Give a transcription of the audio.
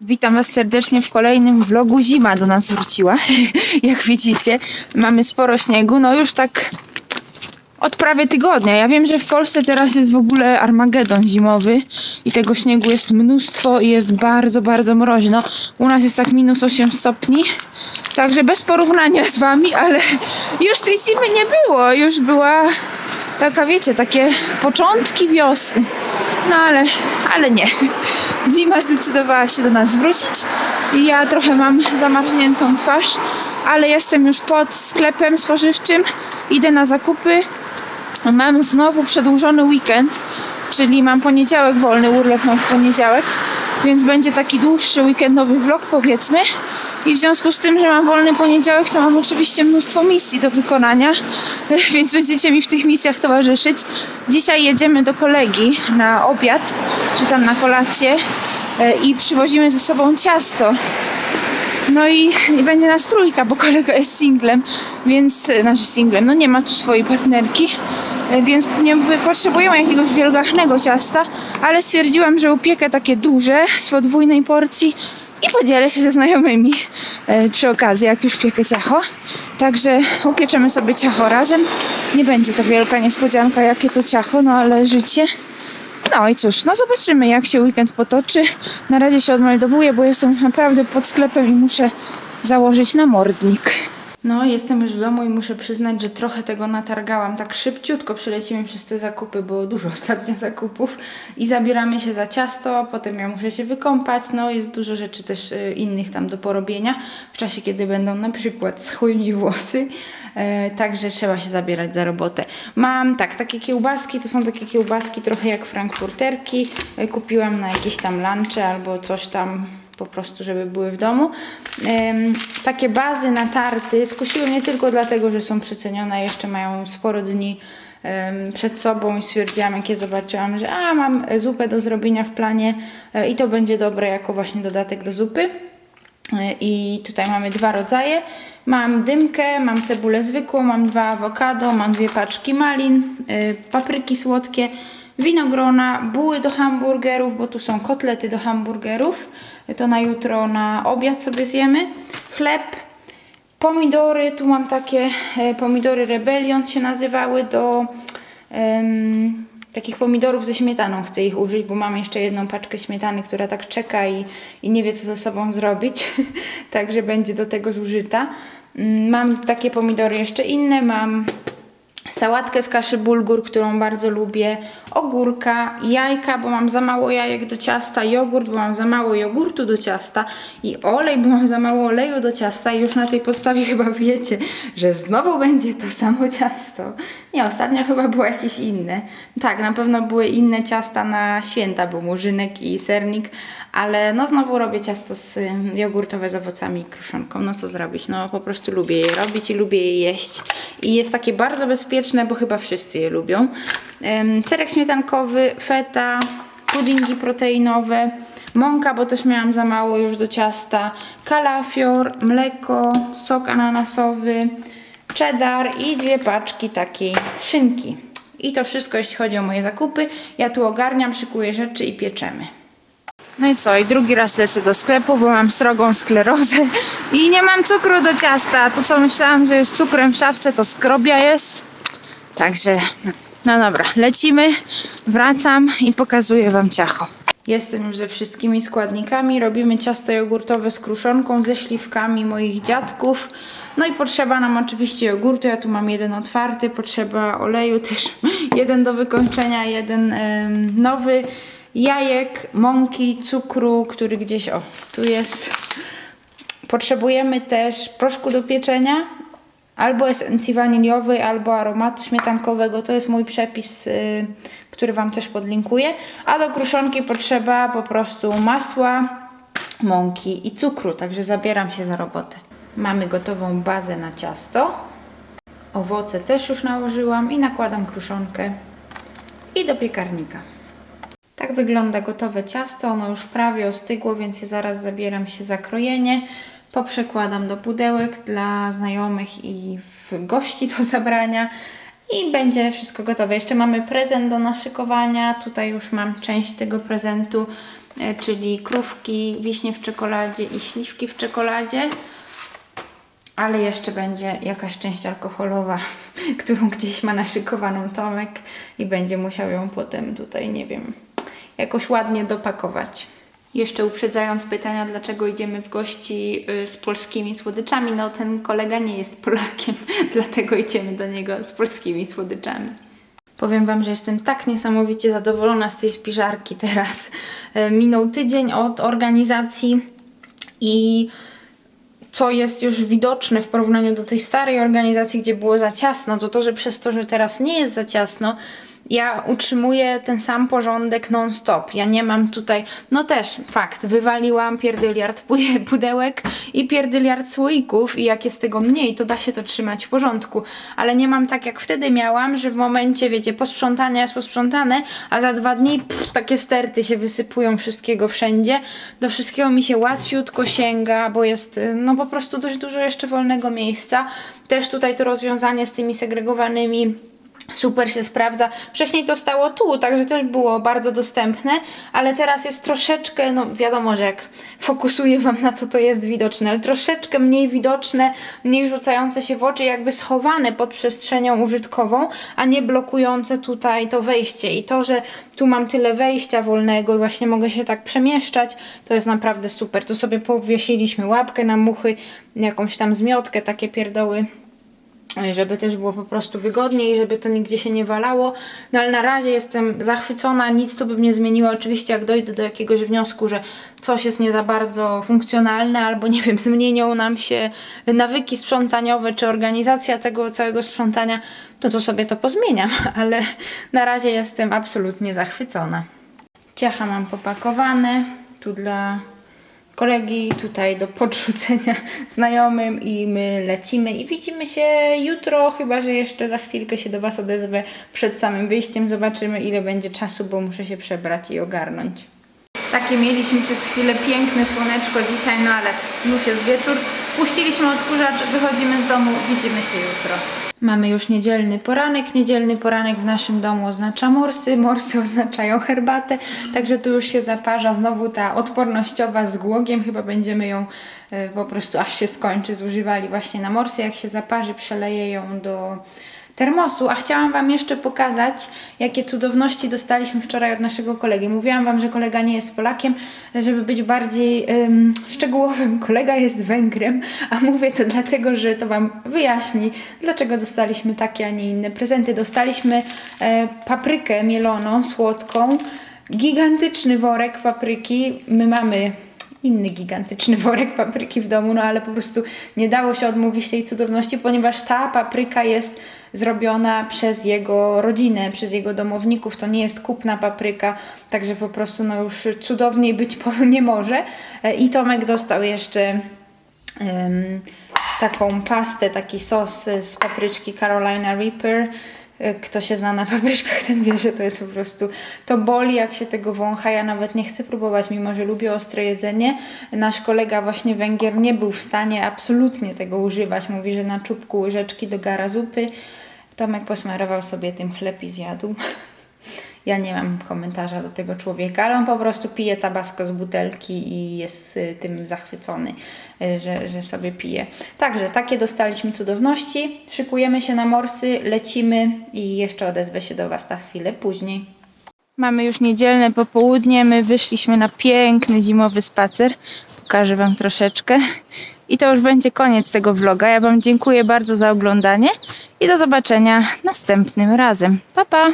Witam Was serdecznie w kolejnym vlogu. Zima do nas wróciła. Jak widzicie, mamy sporo śniegu. No już tak od prawie tygodnia. Ja wiem, że w Polsce teraz jest w ogóle Armagedon zimowy i tego śniegu jest mnóstwo i jest bardzo, bardzo mroźno. U nas jest tak minus 8 stopni. Także bez porównania z Wami, ale już tej zimy nie było. Już była taka, wiecie, takie początki wiosny. No ale, ale nie. Zima zdecydowała się do nas wrócić i ja trochę mam zamarzniętą twarz, ale jestem już pod sklepem spożywczym. Idę na zakupy. Mam znowu przedłużony weekend, czyli mam poniedziałek wolny, urlop mam w poniedziałek, więc będzie taki dłuższy weekendowy vlog powiedzmy. I w związku z tym, że mam wolny poniedziałek, to mam oczywiście mnóstwo misji do wykonania, więc będziecie mi w tych misjach towarzyszyć. Dzisiaj jedziemy do kolegi na obiad, czy tam na kolację e, i przywozimy ze sobą ciasto. No i, i będzie nas trójka, bo kolega jest singlem, więc, e, znaczy singlem, no nie ma tu swojej partnerki, e, więc nie potrzebujemy jakiegoś wielgachnego ciasta, ale stwierdziłam, że upiekę takie duże z podwójnej porcji i podzielę się ze znajomymi e, przy okazji, jak już piekę ciacho. Także upieczemy sobie ciacho razem. Nie będzie to wielka niespodzianka, jakie to ciacho, no ale życie. No i cóż, no zobaczymy jak się weekend potoczy. Na razie się odmeldowuję, bo jestem naprawdę pod sklepem i muszę założyć namordnik. No, jestem już w domu i muszę przyznać, że trochę tego natargałam. Tak szybciutko przelecimy przez te zakupy, było dużo ostatnio zakupów i zabieramy się za ciasto, potem ja muszę się wykąpać. No, jest dużo rzeczy też y, innych tam do porobienia w czasie, kiedy będą na przykład schły mi włosy. E, Także trzeba się zabierać za robotę. Mam tak, takie kiełbaski, to są takie kiełbaski trochę jak frankfurterki. E, Kupiłam na jakieś tam lunche albo coś tam po prostu, żeby były w domu. Takie bazy na tarty skusiły mnie tylko dlatego, że są przecenione, jeszcze mają sporo dni przed sobą i stwierdziłam, jak je zobaczyłam, że a, mam zupę do zrobienia w planie e, i to będzie dobre jako właśnie dodatek do zupy. E, I tutaj mamy dwa rodzaje. Mam dymkę, mam cebulę zwykłą, mam dwa awokado, mam dwie paczki malin, y, papryki słodkie, winogrona, buły do hamburgerów, bo tu są kotlety do hamburgerów. To na jutro na obiad sobie zjemy. Chleb, pomidory, tu mam takie e, pomidory Rebellion się nazywały do takich pomidorów ze śmietaną chcę ich użyć, bo mam jeszcze jedną paczkę śmietany, która tak czeka i, i nie wie co ze sobą zrobić, także będzie do tego zużyta. Mm, Mam takie pomidory jeszcze inne, mam sałatkę z kaszy bulgur, którą bardzo lubię, ogórka, jajka, bo mam za mało jajek do ciasta, jogurt, bo mam za mało jogurtu do ciasta i olej, bo mam za mało oleju do ciasta i już na tej podstawie chyba wiecie, że znowu będzie to samo ciasto. Nie, ostatnio chyba było jakieś inne. Tak, na pewno były inne ciasta na święta, był murzynek i sernik, ale no znowu robię ciasto z jogurtowe z owocami i kruszonką. No co zrobić? No po prostu lubię je robić i lubię je jeść. I jest takie bardzo bezpieczne, bo chyba wszyscy je lubią. Serek śmietankowy, feta, puddingi proteinowe, mąka, bo też miałam za mało już do ciasta, kalafior, mleko, sok ananasowy, cheddar i dwie paczki takiej szynki. I to wszystko, jeśli chodzi o moje zakupy. Ja tu ogarniam, szykuję rzeczy i pieczemy. No i co? I drugi raz lecę do sklepu, bo mam srogą sklerozę i nie mam cukru do ciasta. To co myślałam, że jest cukrem w szafce, to skrobia jest. Także, no dobra, lecimy, wracam i pokazuję Wam ciacho. Jestem już ze wszystkimi składnikami. Robimy ciasto jogurtowe z kruszonką, ze śliwkami moich dziadków. No i potrzeba nam oczywiście jogurtu. Ja tu mam jeden otwarty, potrzeba oleju też jeden do wykończenia, jeden em, nowy. Jajek, mąki, cukru, który gdzieś, o, tu jest. Potrzebujemy też proszku do pieczenia, albo esencji waniliowej, albo aromatu śmietankowego. To jest mój przepis, y, który Wam też podlinkuję. A do kruszonki potrzeba po prostu masła, mąki i cukru. Także zabieram się za robotę. Mamy gotową bazę na ciasto. Owoce też już nałożyłam i nakładam kruszonkę i do piekarnika. Tak wygląda gotowe ciasto. Ono już prawie ostygło, więc ja zaraz zabieram się za krojenie. Poprzekładam do pudełek dla znajomych i gości do zabrania. I będzie wszystko gotowe. Jeszcze mamy prezent do naszykowania. Tutaj już mam część tego prezentu. e, czyli krówki, wiśnie w czekoladzie i śliwki w czekoladzie. Ale jeszcze będzie jakaś część alkoholowa, którą gdzieś ma naszykowaną Tomek i będzie musiał ją potem tutaj, nie wiem, jakoś ładnie dopakować. Jeszcze uprzedzając pytania, dlaczego idziemy w gości y, z polskimi słodyczami, no ten kolega nie jest Polakiem, dlatego idziemy do niego z polskimi słodyczami. Powiem Wam, że jestem tak niesamowicie zadowolona z tej spiżarki teraz. E, Minął tydzień od organizacji i co jest już widoczne w porównaniu do tej starej organizacji, gdzie było za ciasno, to to, że przez to, że teraz nie jest za ciasno, ja utrzymuję ten sam porządek non-stop. Ja nie mam tutaj, no też fakt, wywaliłam pierdyliard pu- pudełek i pierdyliard słoików i jak jest tego mniej, to da się to trzymać w porządku. Ale nie mam tak jak wtedy miałam, że w momencie, wiecie, posprzątania jest posprzątane, a za dwa dni pff, takie sterty się wysypują wszystkiego wszędzie. Do wszystkiego mi się łatwiutko sięga, bo jest y, no po prostu dość dużo jeszcze wolnego miejsca. Też tutaj to rozwiązanie z tymi segregowanymi super się sprawdza. Wcześniej to stało tu, także też było bardzo dostępne, ale teraz jest troszeczkę, no wiadomo, że jak fokusuję Wam na to, to jest widoczne, ale troszeczkę mniej widoczne, mniej rzucające się w oczy, jakby schowane pod przestrzenią użytkową, a nie blokujące tutaj to wejście. I to, że tu mam tyle wejścia wolnego i właśnie mogę się tak przemieszczać, to jest naprawdę super. Tu sobie powiesiliśmy łapkę na muchy, jakąś tam zmiotkę, takie pierdoły żeby też było po prostu wygodniej, żeby to nigdzie się nie walało. No ale na razie jestem zachwycona, nic tu bym nie zmieniła. Oczywiście jak dojdę do jakiegoś wniosku, że coś jest nie za bardzo funkcjonalne, albo nie wiem, zmienią nam się nawyki sprzątaniowe, czy organizacja tego całego sprzątania, to to sobie to pozmieniam, ale na razie jestem absolutnie zachwycona. Ciacha mam popakowane, tu dla kolegi tutaj do podrzucenia znajomym i my lecimy i widzimy się jutro, chyba że jeszcze za chwilkę się do Was odezwę przed samym wyjściem. Zobaczymy ile będzie czasu, bo muszę się przebrać i ogarnąć. Takie mieliśmy przez chwilę piękne słoneczko dzisiaj, no ale już jest wieczór. Puściliśmy odkurzacz, wychodzimy z domu, widzimy się jutro. Mamy już niedzielny poranek. Niedzielny poranek w naszym domu oznacza morsy, morsy oznaczają herbatę, także tu już się zaparza znowu ta odpornościowa z głogiem. Chyba będziemy ją e, po prostu aż się skończy zużywali właśnie na morsy. Jak się zaparzy, przeleję ją do termosu, a chciałam Wam jeszcze pokazać, jakie cudowności dostaliśmy wczoraj od naszego kolegi. Mówiłam Wam, że kolega nie jest Polakiem, żeby być bardziej ym, szczegółowym. Kolega jest Węgrem, a mówię to dlatego, że to Wam wyjaśni, dlaczego dostaliśmy takie, a nie inne prezenty. Dostaliśmy e, paprykę mieloną, słodką, gigantyczny worek papryki. My mamy inny gigantyczny worek papryki w domu, no ale po prostu nie dało się odmówić tej cudowności, ponieważ ta papryka jest zrobiona przez jego rodzinę, przez jego domowników. To nie jest kupna papryka, także po prostu no już cudowniej być nie może. E, I Tomek dostał jeszcze em, taką pastę, taki sos z papryczki Carolina Reaper. E, Kto się zna na papryczkach, ten wie, że to jest po prostu, to boli jak się tego wącha. Ja nawet nie chcę próbować, mimo że lubię ostre jedzenie. Nasz kolega właśnie Węgier nie był w stanie absolutnie tego używać. Mówi, że na czubku łyżeczki do gara zupy. Tomek posmarował sobie tym chleb i zjadł. Ja nie mam komentarza do tego człowieka, ale on po prostu pije tabasco z butelki i jest y, tym zachwycony, y, że, że sobie pije. Także takie dostaliśmy cudowności. Szykujemy się na morsy, lecimy i jeszcze odezwę się do Was na chwilę później. Mamy już niedzielne popołudnie, my wyszliśmy na piękny zimowy spacer. Pokażę Wam troszeczkę. I to już będzie koniec tego vloga. Ja Wam dziękuję bardzo za oglądanie i do zobaczenia następnym razem. Pa, pa!